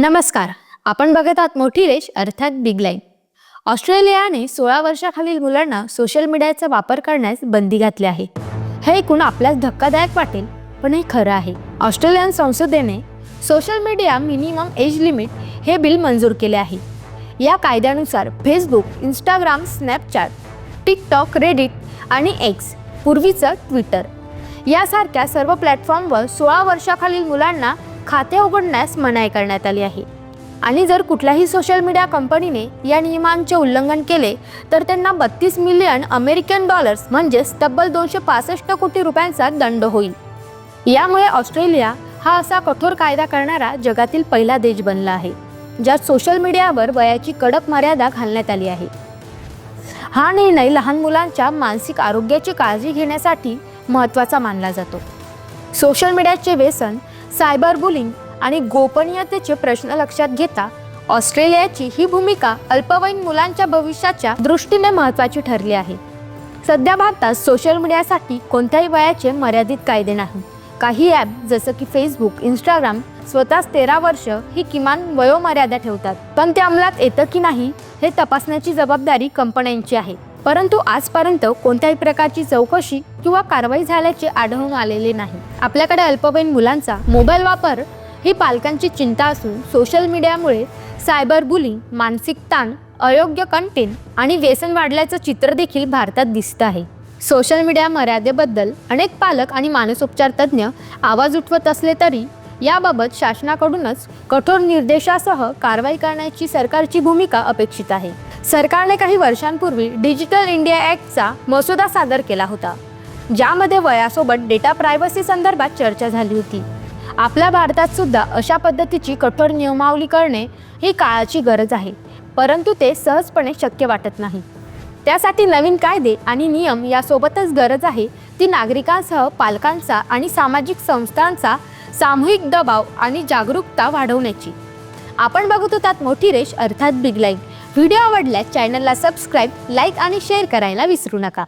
नमस्कार. आपण बघत आहात मोठी रेश अर्थात बिग लाईन ऑस्ट्रेलियाने सोळा वर्षाखालील मुलांना सोशल मीडियाचा वापर करण्यास बंदी घातली आहे. हे ऐकून आपल्यास धक्कादायक वाटेल पण हे खरं आहे. ऑस्ट्रेलियन संसदेने social media minimum age limit हे बिल मंजूर केले आहे. या कायद्यानुसार Facebook Instagram Snapchat TikTok Reddit आणि एक्स पूर्वीचं ट्विटर यासारख्या सर्व प्लॅटफॉर्मवर सोळा वर्षाखालील मुलांना खाते उघडण्यास मनाई करण्यात आली आहे. आणि जर कुठल्याही सोशल मीडिया कंपनीने या नियमांचे उल्लंघन केले तर त्यांना बत्तीस मिलियन अमेरिकन डॉलर्स म्हणजेच तब्बल दोनशे पासष्ट कोटी रुपयांचा दंड होईल. यामुळे ऑस्ट्रेलिया हा असा कठोर कायदा करणारा जगातील पहिला देश बनला आहे ज्यात सोशल मीडियावर वयाची कडक मर्यादा घालण्यात आली आहे. हा निर्णय लहान मुलांच्या मानसिक आरोग्याची काळजी घेण्यासाठी महत्त्वाचा मानला जातो. सोशल मीडियाचे व्यसन सायबर बुलिंग आणि गोपनीयतेचे प्रश्न लक्षात घेता ऑस्ट्रेलियाची ही भूमिका अल्पवयीन मुलांच्या भविष्याच्या दृष्टीने महत्त्वाची ठरली आहे. सध्या भारतात सोशल मीडियासाठी कोणत्याही वयाचे मर्यादित कायदे नाही. काही ॲप जसं की फेसबुक इंस्टाग्राम स्वतःच तेरा वर्ष ही किमान वयोमर्यादा ठेवतात. पण ते अंमलात येतं की नाही हे तपासण्याची जबाबदारी कंपन्यांची आहे. परंतु आजपर्यंत कोणत्याही प्रकारची चौकशी किंवा कारवाई झाल्याचे आढळून आलेले नाही. आपल्याकडे अल्पवयीन मुलांचा मोबाईल वापर ही पालकांची चिंता असून सोशल मीडियामुळे सायबर बुलिंग मानसिक ताण अयोग्य कंटेंट आणि व्यसन वाढल्याचं चित्र देखील भारतात दिसत आहे. सोशल मीडिया मर्यादेबद्दल अनेक पालक आणि मानसोपचार तज्ज्ञ आवाज उठवत असले तरी याबाबत शासनाकडूनच कठोर निर्देशासह कारवाई करण्याची सरकारची भूमिका अपेक्षित आहे. सरकारने काही वर्षांपूर्वी डिजिटल इंडिया ॲक्टचा मसुदा सादर केला होता ज्यामध्ये वयासोबत डेटा प्रायव्हसी संदर्भात चर्चा झाली होती. आपल्या भारतात सुद्धा अशा पद्धतीची कठोर नियमावली करणे ही काळाची गरज आहे परंतु ते सहजपणे शक्य वाटत नाही. त्यासाठी नवीन कायदे आणि नियम यासोबतच गरज आहे ती नागरिकांसह पालकांचा आणि सामाजिक संस्थांचा सामूहिक दबाव आणि जागरूकता वाढवण्याची. आपण बघत होतात मोठी रेष अर्थात बिग लाईन व्हिडिओ आवडल्यास चॅनलला सबस्क्राईब लाईक आणि शेअर करायला विसरू नका.